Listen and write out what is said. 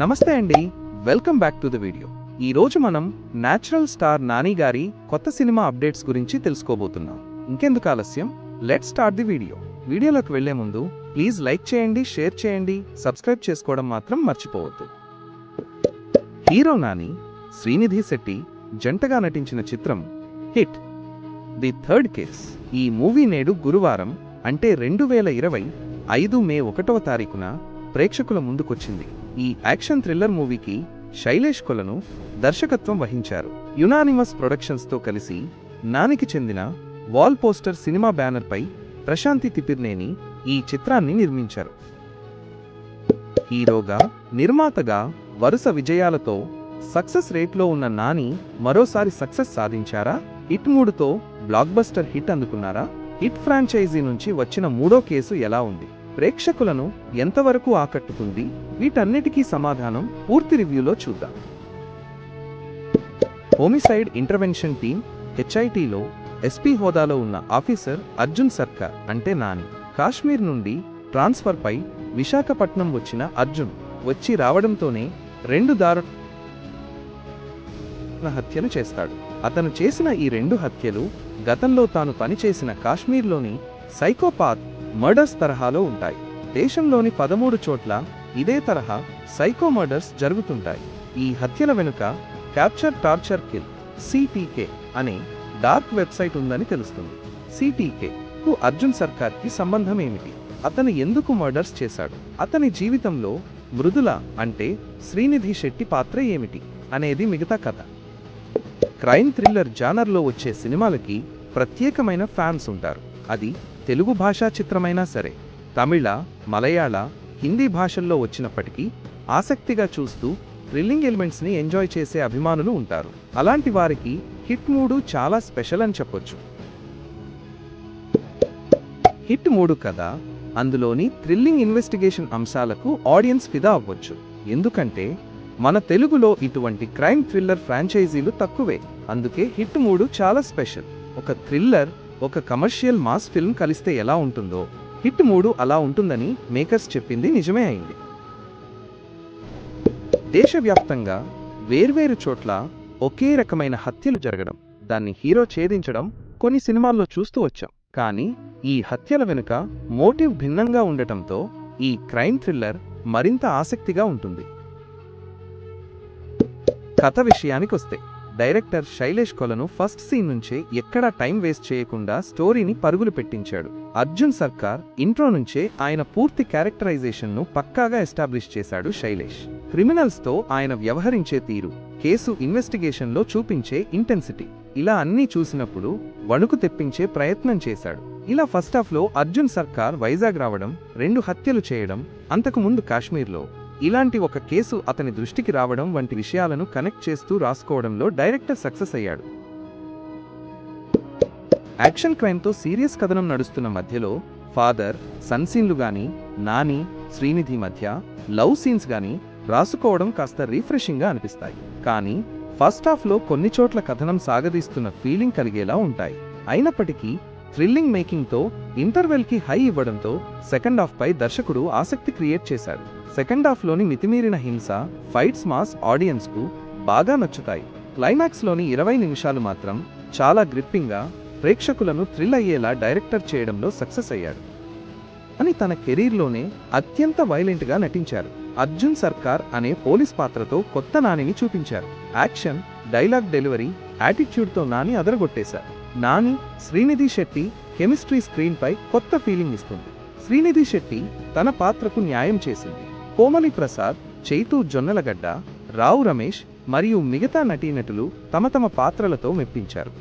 నమస్తే అండి. Welcome back to the video. ఈరోజు మనం నేచురల్ స్టార్ నాని గారి కొత్త సినిమా అప్డేట్స్ గురించి తెలుసుకోబోతున్నాం. ఇంకెందుకు ఆలస్యం? Let start the video. వీడియోలోకి వెళ్ళే ముందు ప్లీజ్ లైక్ చేయండి షేర్ చేయండి సబ్స్క్రైబ్ చేసుకోవడం మాత్రం మర్చిపోవద్దు. హీరో నాని శ్రీనిధి శెట్టి జంటగా నటించిన చిత్రం హిట్. The third case. ఈ మూవీ నేడు గురువారం అంటే రెండు వేల ఇరవై ఐదు మే ఒకటవ తారీఖున ప్రేక్షకుల ముందుకొచ్చింది. ఈ యాక్షన్ థ్రిల్లర్ మూవీకి శైలేష్ కొలను దర్శకత్వం వహించారు. యునానిమస్ ప్రొడక్షన్స్తో కలిసి నానికి చెందిన వాల్ పోస్టర్ సినిమా బ్యానర్పై ప్రశాంతి తిపిర్నేని ఈ చిత్రాన్ని నిర్మించారు. హీరోగా నిర్మాతగా వరుస విజయాలతో సక్సెస్ రేట్లో ఉన్న నాని మరోసారి సక్సెస్ సాధించారా? హిట్ మూడుతో బ్లాక్ బస్టర్ హిట్ అందుకున్నారా? హిట్ ఫ్రాంచైజీ నుంచి వచ్చిన మూడో కేసు ఎలా ఉంది? ప్రేక్షకులను ఎంతవరకు ఆకట్టుకుంది? వీటన్నిటికీ సమాధానం పూర్తి రివ్యూలో చూద్దాం. హోమిసైడ్ ఇంటర్వెన్షన్ టీం హెచ్ఐటిలో ఎస్పీ హోదాలో ఉన్న ఆఫీసర్ అర్జున్ సర్కార్ అంటే నాని. కాశ్మీర్ నుండి ట్రాన్స్ఫర్పై విశాఖపట్నం వచ్చిన అర్జున్ వచ్చి రావడంతోనే రెండు దారుణ హత్యలు చేస్తాడు. అతను చేసిన ఈ రెండు హత్యలు గతంలో తాను పనిచేసిన కాశ్మీర్లోని సైకోపాత్ మర్డర్స్ తరహాలో ఉంటాయి. దేశంలోని పదమూడు చోట్ల ఇదే తరహా సైకో మర్డర్స్ జరుగుతుంటాయి. ఈ హత్యల వెనుక క్యాప్చర్ టార్చర్ కిల్ సిటీకే అనే డార్క్ వెబ్సైట్ ఉందని తెలుస్తుంది. సిటీకే కు అర్జున్ సర్కార్కి సంబంధం ఏమిటి? అతను ఎందుకు మర్డర్స్ చేశాడు? అతని జీవితంలో మృదుల అంటే శ్రీనిధి శెట్టి పాత్ర ఏమిటి? అనేది మిగతా కథ. క్రైమ్ థ్రిల్లర్ జానర్లో వచ్చే సినిమాలకి ప్రత్యేకమైన ఫ్యాన్స్ ఉంటారు. అది తెలుగు భాషా చిత్రమైనా సరే తమిళ మలయాళ హిందీ భాషల్లో వచ్చినప్పటికీ ఆసక్తిగా చూస్తూ థ్రిల్లింగ్ ఎలిమెంట్స్ని ఎంజాయ్ చేసే అభిమానులు ఉంటారు. అలాంటి వారికి హిట్ మూడు చాలా స్పెషల్ అని చెప్పొచ్చు. హిట్ మూడు కథ అందులోని థ్రిల్లింగ్ ఇన్వెస్టిగేషన్ అంశాలకు ఆడియన్స్ ఫిదా అవ్వచ్చు. ఎందుకంటే మన తెలుగులో ఇటువంటి క్రైమ్ థ్రిల్లర్ ఫ్రాంచైజీలు తక్కువే. అందుకే హిట్ మూడు చాలా స్పెషల్. ఒక థ్రిల్లర్ ఒక కమర్షియల్ మాస్ ఫిల్మ్ కలిస్తే ఎలా ఉంటుందో హిట్ మూడు అలా ఉంటుందని మేకర్స్ చెప్పింది నిజమే అయింది. దేశవ్యాప్తంగా వేర్వేరు చోట్ల ఒకే రకమైన హత్యలు జరగడం దాన్ని హీరో ఛేదించడం కొన్ని సినిమాల్లో చూస్తూ వచ్చాం. కానీ ఈ హత్యల వెనుక మోటివ్ భిన్నంగా ఉండటంతో ఈ క్రైమ్ థ్రిల్లర్ మరింత ఆసక్తిగా ఉంటుంది. కథ విషయానికొస్తే డైరెక్టర్ శైలేష్ కొలను ఫస్ట్ సీన్ నుంచే ఎక్కడా టైం వేస్ట్ చేయకుండా స్టోరీని పరుగులు పెట్టించాడు. అర్జున్ సర్కార్ ఇంట్రో నుంచే ఆయన పూర్తి క్యారెక్టరైజేషన్ను పక్కాగా ఎస్టాబ్లిష్ చేశాడు శైలేష్. క్రిమినల్స్తో ఆయన వ్యవహరించే తీరు కేసు ఇన్వెస్టిగేషన్లో చూపించే ఇంటెన్సిటీ ఇలా అన్నీ చూసినప్పుడు వణుకు తెప్పించే ప్రయత్నం చేశాడు. ఇలా ఫస్ట్ హాఫ్లో అర్జున్ సర్కార్ వైజాగ్ రావడం రెండు హత్యలు చేయడం అంతకుముందు కాశ్మీర్లో ఇలాంటి ఒక కేసు అతని దృష్టికి రావడం వంటి విషయాలను కనెక్ట్ చేస్తూ రాసుకోవడంలో డైరెక్టర్ సక్సెస్ అయ్యాడు. యాక్షన్ క్రైమ్తో సీరియస్ కథనం నడుస్తున్న మధ్యలో ఫాదర్ సన్ సీన్లు గాని నాని శ్రీనిధి మధ్య లవ్ సీన్స్ గాని రాసుకోవడం కాస్త రీఫ్రెషింగ్గా అనిపిస్తాయి. కానీ ఫస్ట్ హాఫ్లో కొన్ని చోట్ల కథనం సాగదీస్తున్న ఫీలింగ్ కలిగేలా ఉంటాయి. అయినప్పటికీ థ్రిల్లింగ్ మేకింగ్తో ఇంటర్వెల్కి హై ఇవ్వడంతో సెకండ్ హాఫ్పై దర్శకుడు ఆసక్తి క్రియేట్ చేశాడు సెకండ్ హాఫ్లోని మితిమీరిన హింస ఫైట్స్ మాస్ ఆడియన్స్కు బాగా నచ్చుతాయి. క్లైమాక్స్లోని ఇరవై నిమిషాలు మాత్రం చాలా గ్రిప్పింగ్గా ప్రేక్షకులను థ్రిల్ అయ్యేలా డైరెక్టర్ చేయడంలో సక్సెస్ అయ్యాడు. అని తన కెరీర్లోనే అత్యంత వైలెంట్గా నటించారు. అర్జున్ సర్కార్ అనే పోలీస్ పాత్రతో కొత్త నానిని చూపించారు. యాక్షన్ డైలాగ్ డెలివరీ యాటిట్యూడ్తో నాని అదరగొట్టేశారు. నాని శ్రీనిధి శెట్టి కెమిస్ట్రీ స్క్రీన్పై కొత్త ఫీలింగ్ ఇస్తుంది. శ్రీనిధి శెట్టి తన పాత్రకు న్యాయం చేసింది. కోమలి ప్రసాద్ చైతూ జొన్నలగడ్డ రావు రమేష్ మరియు మిగతా నటీనటులు తమ తమ పాత్రలతో మెప్పించారు.